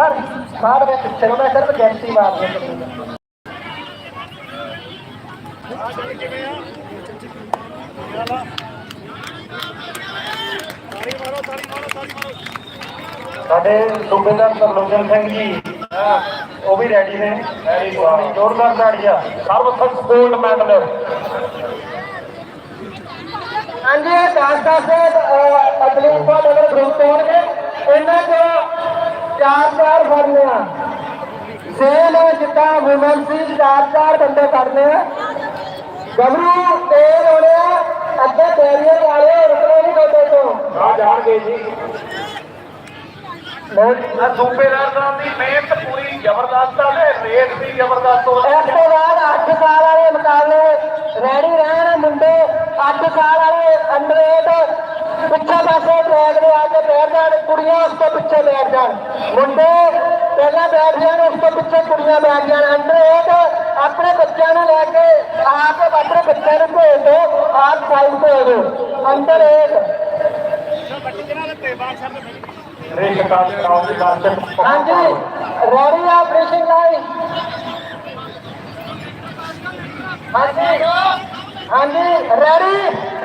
Sir, ਬਾਅਦ ਵਿੱਚ ਪਿੱਛੇ ਨੂੰ ਸਿਰਫ ਗੈਂਟੀ ਮਾਰਨੀ ਸਾਡੇ ਸੂਬੇਦਾਰ ਸਰਲੋਚਨ ਸਿੰਘ ਜੀ, ਉਹ ਵੀ ਰੈਡੀ ਨੇ। ਜ਼ੋਰਦਾਰ ਤਾੜੀਆਂ ਸਰਵਸੰਸ ਗੋਲਡ ਮੈਡਲ। ਹਾਂਜੀ ਇਹ 10 10 ਐਥਲੀਟਾਂ ਦੇ ਗਰੁੱਪ ਹੋਣਗੇ ਇਹਨਾਂ ਚੋਂ ਚਾਰ ਚਾਰ ਫੜਨੇ ਆ ਸੇਮ ਜਿੱਦਾਂ ਵੂਮਨ ਸੀ ਚਾਰ ਚਾਰ ਬੰਦੇ ਫੜਨੇ ਆ। ਗੱਭਰੂ ਤੇਜ਼ ਹੋਣੇ ਆ ਅੱਗੇ ਬੈਰੀਅਰ ਵਾਲੇ ਰੁਕਣੇ ਨਹੀਂ ਬੰਦੇ ਤੋਂ। ਆ ਜਾਣਗੇ ਜੀ। ਆ ਸੂਬੇਦਾਰ ਸਾਹਿਬ ਦੀ ਮਿਹਨਤ ਪੂਰੀ ਜ਼ਬਰਦਸਤ ਆ ਤੇ ਰੇਸ ਵੀ ਜ਼ਬਰਦਸਤ ਹੋ ਇਸ ਤੋਂ ਬਾਅਦ 8 ਸਾਲ ਵਾਲੇ ਮੁਕਾਬਲੇ ਰੈਡੀ ਰਹਿਣ ਮੁੰਡੇ। 8 ਸਾਲ ਵਾਲੇ ਅੰਡਰੇਟ ਪਿੱਛੇ ਪਾਸੇ ਟਰੈਕ ਦੇ ਆ ਕੇ ਬੈਠ ਜਾਣ, ਕੁੜੀਆਂ ਉਸ ਤੋਂ ਪਿੱਛੇ ਬੈਠ ਜਾਣ। ਮੁੰਡੇ ਪਹਿਲਾਂ ਬੈਠ ਜਾਣ, ਉਸ ਤੋਂ ਪਿੱਛੇ ਕੁੜੀਆਂ ਬੈਠ ਜਾਣ। ਅੰਡਰੇਟ ਆਪਣੇ ਬੱਚਿਆਂ ਨੂੰ ਲੈ ਕੇ ਆ ਕੇ ਆਪਣੇ ਬੱਚਿਆਂ ਨੂੰ ਭੇਜ ਦਿਓ ਆਪ ਸਾਈਡ ਭੇਜ ਦਿਓ ਅੰਡਰੇਟ ਰੇਸ ਹਾਂਜੀ, ਰੈਡੀ ਆ ਫਿਨਿਸ਼ਿੰਗ ਲਾਈਨ ਹਾਂਜੀ ਹਾਂਜੀ, ਰੈਡੀ।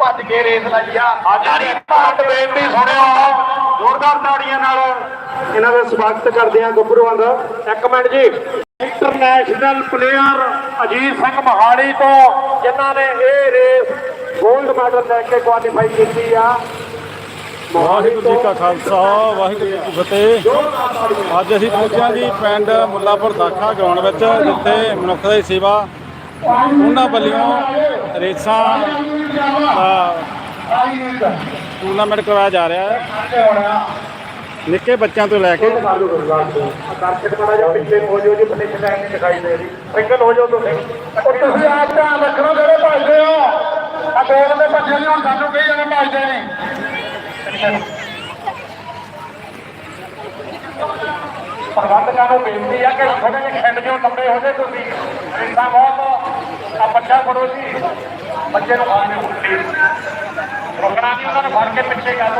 ਭੱਜ ਕੇ ਰੇਸ ਲਾਈ ਆ ਸਾਡੀ ਭਾਰਤ ਬੇਨਤੀ ਸੁਣਿਓ ਜ਼ੋਰਦਾਰ ਤਾੜੀਆਂ ਨਾਲ ਇਹਨਾਂ ਦਾ ਸਵਾਗਤ ਕਰਦੇ ਆ ਗੱਭਰੂਆਂ ਦਾ ਇੱਕ ਮਿੰਟ ਜੀ ਇੰਟਰਨੈਸ਼ਨਲ ਪਲੇਅਰ ਅਜੀਤ ਸਿੰਘ ਮਹਾਲੀ ਤੋਂ, ਜਿਨ੍ਹਾਂ ਨੇ ਇਹ ਰੇਸ 골ਡ ਮੈਡਲ ਲੈ ਕੇ ਕੁਆਲੀਫਾਈ ਕੀਤੀ ਆ। ਵਾਹਿਗੁਰੂ ਜੀ ਕਾ ਖਾਲਸਾ, ਵਾਹਿਗੁਰੂ ਜੀ ਕੀ ਫਤਿਹ। ਅੱਜ ਅਸੀਂ ਪਹੁੰਚਿਆ ਜੀ ਪਿੰਡ ਮੁੱਲਾਪੁਰ ਦਾਖਾ ਗਰਾਊਂਡ ਵਿੱਚ, ਜਿੱਥੇ ਮਨੁੱਖ ਦੀ ਸੇਵਾ, ਉਹਨਾਂ ਵੱਲੋਂ ਰੇਸਾਂ ਦਾ ਟੂਰਨਾਮੈਂਟ ਕਰਵਾਇਆ ਜਾ ਰਿਹਾ ਹੈ। ਨਿੱਕੇ ਬੱਚਿਆਂ ਤੋਂ ਲੈ ਕੇ ਦਰਸ਼ਕ ਮਾੜਾ ਜਿਹਾ ਪਿੱਛੇ ਹੋ ਜਾਓ ਜੀ ਪਲੇਟ ਲਾਈਨ ਨਹੀਂ ਦਿਖਾਈ ਦੇ ਰਹੀ। ਸਿੰਗਲ ਹੋ ਜਾਓ ਤੁਸੀਂ। ਉਹ ਤੁਸੀਂ ਆਪ ਧਿਆਨ ਰੱਖਣਾ ਜਿਹੜੇ ਭੱਜਦੇ ਹੋ। ਆ ਬੋਲ ਦੇ ਭੱਜੇ ਨਹੀਂ ਹੁਣ ਸਾਨੂੰ ਕਹੀ ਜਾਂਦੇ ਭੱਜਦੇ ਨਹੀਂ ਪ੍ਰਬੰਧਕਾਂ ਨੂੰ ਬੇਨਤੀ ਆ ਕਿ ਥੋੜੇ ਜਿਹੇ ਖਿੰਡ ਜਿਉਂ ਲੰਬੇ ਹੋ ਤੁਸੀਂ ਰੇਸਾਂ ਬਹੁਤ ਆ। ਬੱਚਾ ਫੜੋ ਜੀ। ਬੱਚੇ ਨੂੰ ਖਾਣੇ ਉੱਤੇ ਰੁਕਣਾ ਨਹੀਂ ਉਹਨਾਂ ਨੂੰ ਫੜ ਕੇ ਪਿੱਛੇ ਕਰ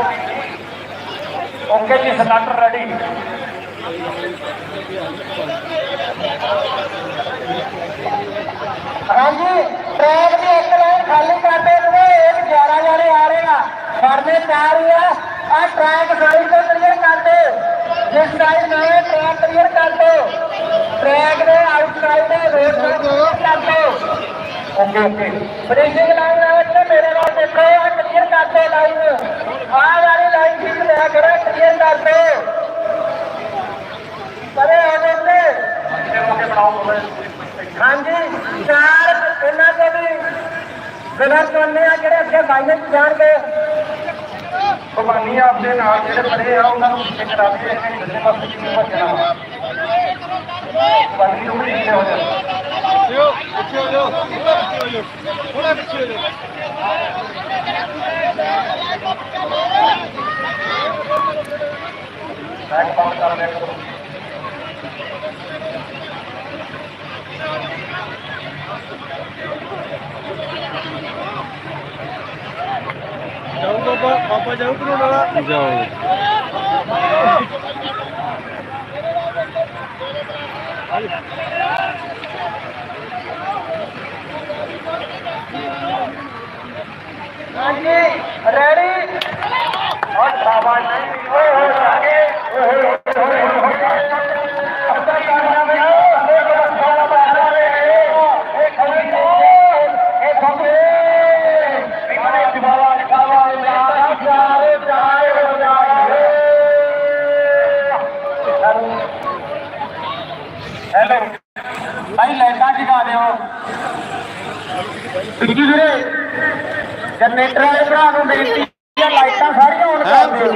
ਜੀ ਸਟਾਰਟਰ ਰੈਡੀ ਹਾਂਜੀ ਟ੍ਰੈਕ ਦੀ ਇੱਕ ਲਾਈਨ ਖਾਲੀ ਕਰਦੇ ਨੇ ਇੱਕ 11 ਜਾਣੇ ਆ ਰਹੇ ਆ। ਫੜਨੇ ਚਾਰ ਹੀ ਆ। ਆ ਟ੍ਰੈਕ ਸਾਈਡ ਤੋਂ ਕਲੀਅਰ ਕਰ ਦਿਓ ਜਿਸ ਸਾਈਡ ਨਵੇਂ ਟ੍ਰੈਕ ਕਲੀਅਰ ਕਰ ਦਿਓ ਟ੍ਰੈਕ ਦੇ ਆਊਟਸਾਈਡ ਦੇ ਰੋਡ ਨੂੰ ਕਲੀਅਰ ਕਰ ਦਿਓ ਓਕੇ ਓਕੇ ਫਿਨਿਸ਼ਿੰਗ ਲਾਈਨ ਆ ਵਿੱਚ ਮੇਰੇ ਵੱਲ ਦੇਖੋ ਆ ਕਲੀਅਰ ਕਰ ਦਿਓ ਲਾਈਨ ਆਹ ਵਾਲੀ ਲਾਈਨ ਜਿਸ ਲੈ ਕਲੀਅਰ ਕਰ ਦਿਓ ਪਰੇ ਆ ਜਾਂਦੇ। ਓਕੇ ਬਣਾਓ ਮੋਬਾਈਲ ਹਾਂਜੀ ਚਾਰ ਇਹਨਾਂ ਦੇ ਵੀ। ਵਿਨਰ ਚੁਣਨੇ ਆ ਜਿਹੜੇ ਅੱਗੇ ਫਾਈਨਲ ਚ ਜਾਣਗੇ। ਕੁਰਬਾਨੀ ਆਪਦੇ ਨਾਲ ਜਿਹੜੇ ਬੜੇ ਆ ਉਹਨਾਂ ਨੂੰ ਪਿੱਛੇ ਕਰਾ ਕੇ ਇਹਨਾਂ ਦੱਸਣੇ ਵਾਸਤੇ ਕਿਵੇਂ ਭੱਜਣਾ ਕੁਰਬਾਨੀ ਨੂੰ ਵੀ ਪਿੱਛੇ ਹੋ ਜਾਓ ਲਿਆ ਕਰੋ ਜਾਓ ਬਾਬਾ ਬਾਬਾ ਜਾਓ ਕਰੋੜ ਵਾਲਾ ਜਾਓ ਹਾਂਜੀ ਰੈਡੀ ਔਰ ਸ਼ਾਬਾਸ਼ ਹੈਲੋ ਭਾਈ ਲਾਈਟਾਂ ਜਗਾ ਦਿਓ ਜੀ ਵੀਰੇ ਜਨਰੇਟਰ ਵਾਲੇ ਭਰਾ ਨੂੰ ਬੇਨਤੀ ਹੈ ਲਾਈਟਾਂ ਸਾਰੀਆਂ ਔਨ ਕਰ ਦਿਓ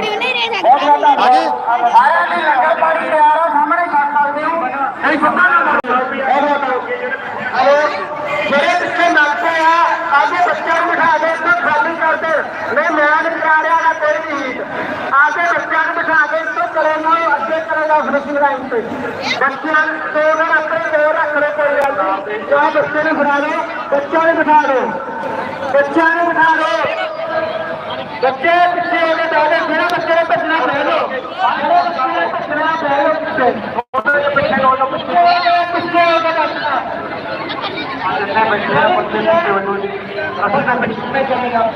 ਬਹੁਤ ਬਹੁਤ ਧੰਨਵਾਦ ਸਾਰਿਆਂ ਦੀ ਲੰਗਰ ਪਾਣੀ ਤਿਆਰ ਆ ਸਾਹਮਣੇ ਕਰ ਸਕਦੇ ਹੋ ਨਹੀਂ ਪਤਾ ਨਾ ਬਹੁਤ ਬਹੁਤ ਹਲੋ ਜਿਹੜੇ ਪਿੱਛੇ ਨੱਚਦੇ ਆ ਆਗੇ ਬੱਚਿਆਂ ਨੂੰ ਬਿਠਾ ਦੇ ਇੱਥੇ ਖਾਲੀ ਕਰ ਦੇ ਕਲੇ ਨਾਲ ਅੱਗੇ ਕਰੇਗਾ ਫਿਨਿਸ਼ਿੰਗ ਲਾਈਨ ਤੇ ਬੱਚਿਆਂ ਦੋ ਦਿਨ ਆਪਣੇ ਦੋ ਰੱਖ ਲਓ ਕੋਈ ਗੱਲ ਨਹੀਂ ਜਾਂ ਬੱਚੇ ਨੂੰ ਫੜਾ ਦਿਓ ਬੱਚਿਆਂ ਨੂੰ ਬਿਠਾ ਦਿਓ ਬੱਚਿਆਂ ਨੂੰ ਬਿਠਾ ਦਿਓ ਬੱਚੇ ਪਿੱਛੇ ਹੋ ਕੇ ਜਾਦੇ ਜਿਹੜਾ ਬੱਚੇ ਨੇ ਭੱਜਣਾ ਪੈ ਲੋ ਜਿਹੜੇ ਬੱਚੇ ਨੇ ਭੱਜਣਾ ਪੈ ਲੋ ਪਿੱਛੇ ਪਿੱਛੇ ਹੋ ਜਾਓ ਪਿੱਛੇ ਪਿੱਛੇ ਹੋ ਕੇ ਭੱਜਣਾ ਜਿੰਨੇ ਬੱਚੇ ਆ ਬੱਚੇ ਪਿੱਛੇ ਹੋ ਜਾਓ ਜੀ ਅਸੀਂ ਤਾਂ ਪਿੱਛੇ ਚੱਲੇਗਾ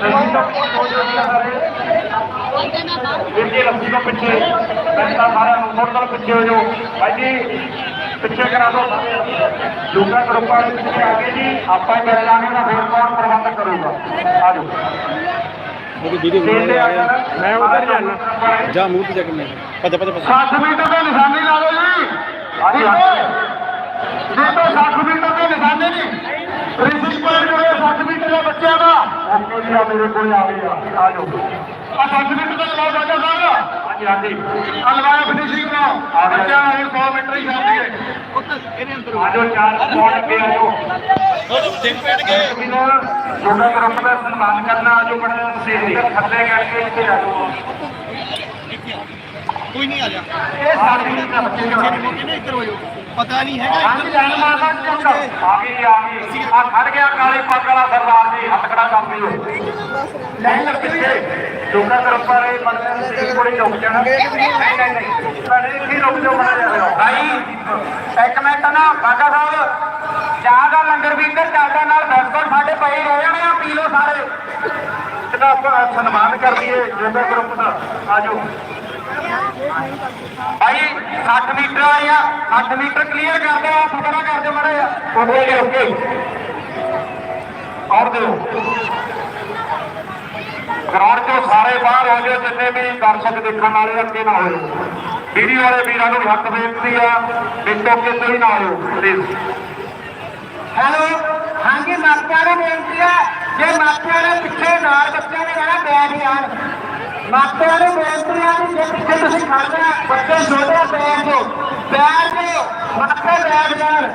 ਅਸੀਂ ਤਾਂ ਹੋ ਜਾਊਗਾ ਸਾਰੇ ਵੀਰ ਜੀ ਲੱਸੀ ਤੋਂ ਪਿੱਛੇ ਤਾਂ ਸਾਰਿਆਂ ਨੂੰ ਮੋਟਰ ਪਿੱਛੇ ਹੋ ਜਾਓ। ਭਾਈ ਜੀ ਪਿੱਛੇ ਕਰਾ ਦਿਓ। ਦੂਸਰਾ ਗਰੁੱਪਾਂ ਦੇ ਪਿੱਛੇ ਆ ਗਏ ਜੀ ਆਪਾਂ ਹੀ ਮਿਲ ਲਾਂਗੇ ਤਾਂ ਫਿਰ ਕੌਣ ਪ੍ਰਬੰਧ ਕਰੂਗਾ? ਆ ਜਾਓ। ਮੈਂ ਉਧਰ ਜਾਣਾ। ਜਾ ਮੂੰਹ ਤੇ ਜਾ ਕੇ ਮੈਂ ਭੱਜ ਭੱਜ ਭੱਜ। 60 ਮੀਟਰ ਦੇ ਨਿਸ਼ਾਨੀ ਲਾ ਲਓ ਜੀ। ਹਾਂਜੀ ਹਾਂਜੀ। ਜੀ ਤੋਂ 60 ਮੀਟਰ ਦੇ ਨਿਸ਼ਾਨੇ ਜੀ। ਪ੍ਰਿੰਸੀਪਲ ਜੋ ਹੈ 60 ਮੀਟਰ ਦੇ ਬੱਚਿਆਂ ਦਾ। ਓਕੇ ਜੀ ਆ ਮੇਰੇ ਕੋਲ ਆ ਗਏ ਆ ਜਾਓ। ਆ 60 ਮੀਟਰ ਦਾ ਲਵਾਓ ਬਾਜਾ ਸਾਹਿਬ। ਹਾਂਜੀ ਹਾਂਜੀ। ਆ ਲਵਾਇਆ ਫਿਨਿਸ਼ਿੰਗ ਦਾ ਬੱਚਿਆਂ ਦਾ ਹੁਣ 100 ਮੀਟਰ ਹੀ ਜਾਂਦੀ ਹੈ ਆ ਜਾਓ ਚਾਰ ਸਪੌਟ ਅੱਗੇ ਆ ਜਾਓ। ਜੋਗਾ ਗਰੁੱਪ ਦਾ ਸਨਮਾਨ ਕਰਨਾ ਆ ਜਾਓ ਬੜਾ ਸਟੇਜ ਤੇ ਥੱਲੇ ਕਰਕੇ ਇੱਥੇ ਆ ਜਾਓ। ਇਹ ਸਾਡੇ ਦੇ ਬੱਚੇ ਜੋ ਆ ਪਤਾ ਨਹੀਂ ਹੈਗਾ ਹਾਂਜੀ ਜਾਨ ਮਾਰਦਾ ਚੁੰਡ ਆ ਗਈ ਆ ਗਈ। ਆ ਖੜ ਗਿਆ ਕਾਲੀ ਪੱਗ ਵਾਲਾ ਸਰਦਾਰ ਜੀ ਹੱਥ ਖੜਾ ਹੋ ਨਹੀਂ ਲੱਗ ਪਿੱਛੇ। ਜੋਗਾ ਗਰੁੱਪਾ ਰੇ ਬੰਦੇ ਦੇ ਕੋਲੇ ਚੁੱਕ ਜਾਣਾ। ਨਹੀਂ ਨਹੀਂ ਸਾਡੇ ਇੱਥੇ ਰੁਕ ਜਾਓ ਬਣਾ ਜਾ ਭਾਈ ਇੱਕ ਮਿੰਟ ਨਾ ਬਾਗਾ ਸਾਹਿਬ ਚਾਹ ਦਾ ਲੰਗਰ ਵੀ ਇੱਧਰ ਚੱਲਦਾ ਨਾਲ ਬਿਸਕੁਟ ਸਾਡੇ ਪਏ ਰਹਿ ਜਾਣੇ ਆ ਪੀ ਲਓ ਸਾਰੇ। ਇਹਦਾ ਸਨਮਾਨ ਕਰ ਲਈਏ ਜੋਗਾ ਗਰੁੱਪ ਦਾ। ਆਜੋ ਭਾਈ 60 ਮੀਟਰ ਆਇਆ 60 ਮੀਟਰ ਕਲੀਅਰ ਕਰ ਦਿਓ ਫਟਣਾ ਕਰ ਦਿਓ ਮੜਾ ਓਕੇ ਓਕੇ ਔਰ ਦਿਓ। ਗਰਾਊਂਡ ਤੋਂ ਸਾਰੇ ਬਾਹਰ ਹੋ ਜਾਓ ਜਿੰਨੇ ਵੀ ਦਰਸ਼ਕ ਦੇਖਣ ਵਾਲੇ ਅੱਗੇ ਨਾ ਹੋਇਓ ਵੀਡੀਓ ਵਾਲੇ ਵੀਰਾਂ ਨੂੰ ਹੱਕ ਬੇਨਤੀ ਆ ਵਿੱਚੋਂ ਕਿਸੇ ਵੀ ਨਾ ਹੋਇਓ ਪਲੀਜ਼ ਹੈਲੋ ਹਾਂਜੀ ਮਾਪਿਆਂ ਨੂੰ ਬੇਨਤੀ ਹੈ ਜੇ ਮਾਪਿਆਂ ਨੇ ਪਿੱਛੇ ਨਾਲ ਬੱਚਿਆਂ ਨੇ ਰਹਿਣਾ ਬੈਠ ਜਾਣ ਮਾਪਿਆਂ ਨੂੰ ਬੇਨਤੀ ਹੈ ਕਿ ਜੇ ਪਿੱਛੇ ਤੁਸੀਂ ਖੜਦੇ ਆ ਬੱਚੇ ਛੋਟੇ ਆ, ਬੈਠ ਜਾਓ। ਬੈਠ ਬੈਠ ਜਾਣ।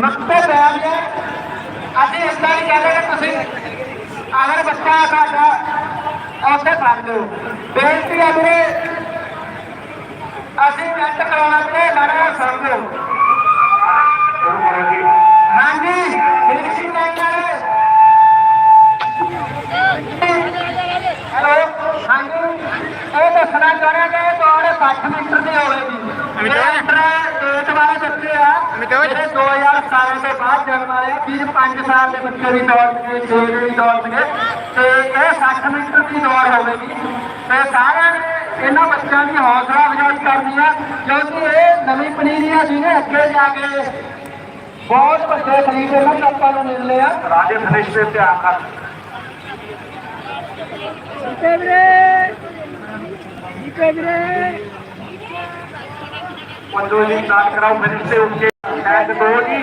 ਮਾਪੇ ਬੈਠ ਜਾਣ। ਅਸੀਂ ਇਦਾਂ ਹੀ ਕਹਿੰਦੇ ਕਿ ਤੁਸੀਂ ਅਗਰ ਬੱਚਾ ਸਾਡਾ ਉੱਥੇ ਫੜ ਲਓ। ਬੇਨਤੀ ਹੈ ਵੀਰੇ, ਅਸੀਂ ਨੈਟ ਕਰਾਉਣਾ ਤੇ ਮਾੜਾ ਸੁਣ ਲਓ ਸ਼ੁਰੂ ਕਰੋ ਜੀ ਹਾਂਜੀ ਫਿਨਿਸ਼ਿੰਗ ਲਾਈਨ ਵਾਲੇ ਹੈਲੋ ਹਾਂਜੀ ਇਹ ਦੱਸਣਾ ਚਾਹੁੰਦਾ ਕਿ ਇਹ ਦੌੜ 60 ਮੀਟਰ ਦੀ ਹੋਵੇਗੀ ਮੀਟਰ ਏਟ ਵਾਲੇ ਬੱਚੇ ਆ ਜਿਹੜੇ 2017 ਤੋਂ ਬਾਅਦ ਜਨਮ ਵਾਲੇ ਆ 20 5 ਸਾਲ ਦੇ ਬੱਚੇ ਵੀ ਦੌੜਨਗੇ 6 ਦੇ ਵੀ ਦੌੜਨਗੇ ਤੇ ਇਹ 60 ਮੀਟਰ ਦੀ ਦੌੜ ਹੋਵੇਗੀ ਤੇ ਸਾਰਿਆਂ ਨੇ ਇਹਨਾਂ ਬੱਚਿਆਂ ਦੀ ਹੌਸਲਾ ਅਫਜ਼ਾਈ ਕਰਨੀ ਆ ਕਿਉਂਕਿ ਇਹ ਨਵੀਂ ਪਨੀਰੀ ਆ ਜਿਹਨੇ ਅੱਗੇ ਜਾ ਕੇ ਬਹੁਤ ਵੱਡੇ ਖਰੀਦ ਇਹਨਾਂ ਆਪਾਂ ਨੂੰ ਮਿਲਨੇ ਆ। ਰਾਜੇ ਫਨਿਸ਼ ਤੇ ਧਿਆਨ ਕਰ ਪੰਜੋ ਜੀ ਨਾਟ ਕਰਾਓ ਫਿਨਿਸ਼ ਤੇ ਉੱਚੇ। ਐਂਡ ਦੋ ਜੀ।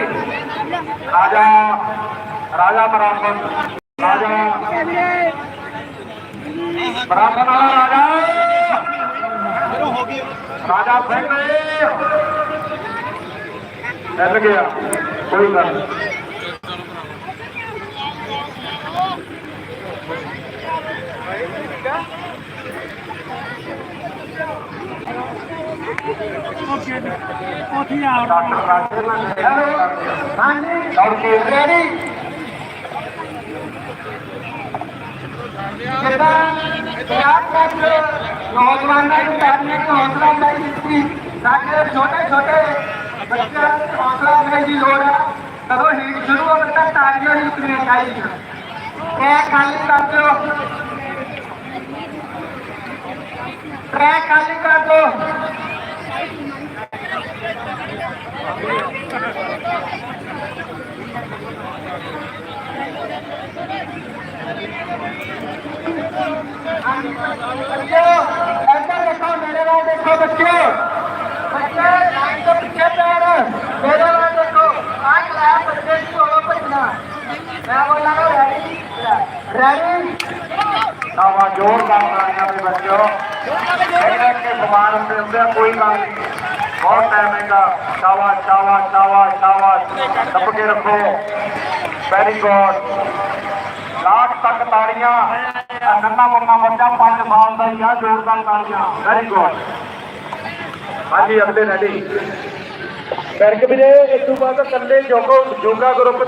ਰਾਜਾ ਰਾਜਾ ਬਰਾਬਰ ਰਾਜਾ। ਬਰਾਬਰ ਵਾਲਾ ਰਾਜਾ। ਰਾਜਾ ਸਿੰਘ ਚੱਲ ਗਿਆ ਕੋਈ ਗੱਲ ਨਹੀਂ। ਡਾਕਟਰ ਰਾਜੇ ਹੈਲੋ ਹਾਂਜੀ ਦੌੜ ਰੈਡੀ ਜਿੱਦਾਂ ਪੰਜਾਬ ਵਿੱਚ ਨੌਜਵਾਨਾਂ ਨੂੰ ਕਰਨੇ ਦੀ ਹੌਸਲਾ ਅਫਜ਼ਾਈ ਦਿੱਤੀ ਸਾਡੇ ਛੋਟੇ ਛੋਟੇ ਬੱਚਿਆਂ ਨੂੰ ਹੌਸਲਾ ਅਫਜ਼ਾਈ ਦੀ ਲੋੜ ਹੈ ਕਦੋਂ ਹੀਟ ਸ਼ੁਰੂ ਹੋਵੇ ਤਾਂ ਤਾਲੀਆਂ ਹੀ ਉਤਰੀਆਂ ਚਾਹੀਦੀਆਂ ਟਰੈਕ ਖਾਲੀ ਕਰ ਦਿਓ ਟਰੈਕ ਖਾਲੀ ਕਰ ਦਿਓ ਬੱਚਿਓ ਇੱਧਰ ਦੇਖੋ ਮੇਰੇ ਵੱਲ ਦੇਖੋ ਬੱਚਿਓ ਬੱਚੇ ਲਾਈਨ ਤੋਂ ਪਿੱਛੇ ਪੈਰ ਮੇਰੇ ਵੱਲ ਦੇਖੋ ਆਹ ਕਲਾਸ ਬੱਚੇ ਦੀ ਹੋਣਾ ਭੱਜਣਾ ਮੈਂ ਬੋਲਾਂਗਾ ਰੈਡੀ ਰੈਡੀ ਆਵਾ ਜ਼ੋਰਦਾਰ ਤਾਲੀਆਂ ਦੇ ਬੱਚਿਓ ਇਹਨਾਂ ਕੇ ਸਮਾਨ ਹੁੰਦੇ ਹੁੰਦੇ ਆ, ਕੋਈ ਗੱਲ ਨਹੀਂ ਬਹੁਤ ਟਾਈਮ ਹੈਗਾ ਸ਼ਾਵਾ ਸ਼ਾਵਾ ਸ਼ਾਵਾ ਸ਼ਾਵਾ ਦੱਬ ਕੇ ਰੱਖੋ ਵੈਰੀ ਗੁੱਡ ਲਾਟ ਤੱਕ ਤਾੜੀਆਂ ਨੰਨਾ ਮੁੰਨਾ ਬੱਚਾ 5 ਸਾਲ ਦਾ ਹੀ ਆ ਜ਼ੋਰਦਾਰ ਤਾੜੀਆਂ। ਵੈਰੀ ਗੁੱਡ ਹਾਂਜੀ, ਅਗਲੇ ਰੈਡੀ ਬੈਰਕ ਵੀਰੇ, ਇਸ ਤੋਂ ਬਾਅਦ ਇਕੱਲੇ ਜੋਗੋ ਜੋਗਾ ਗਰੁੱਪ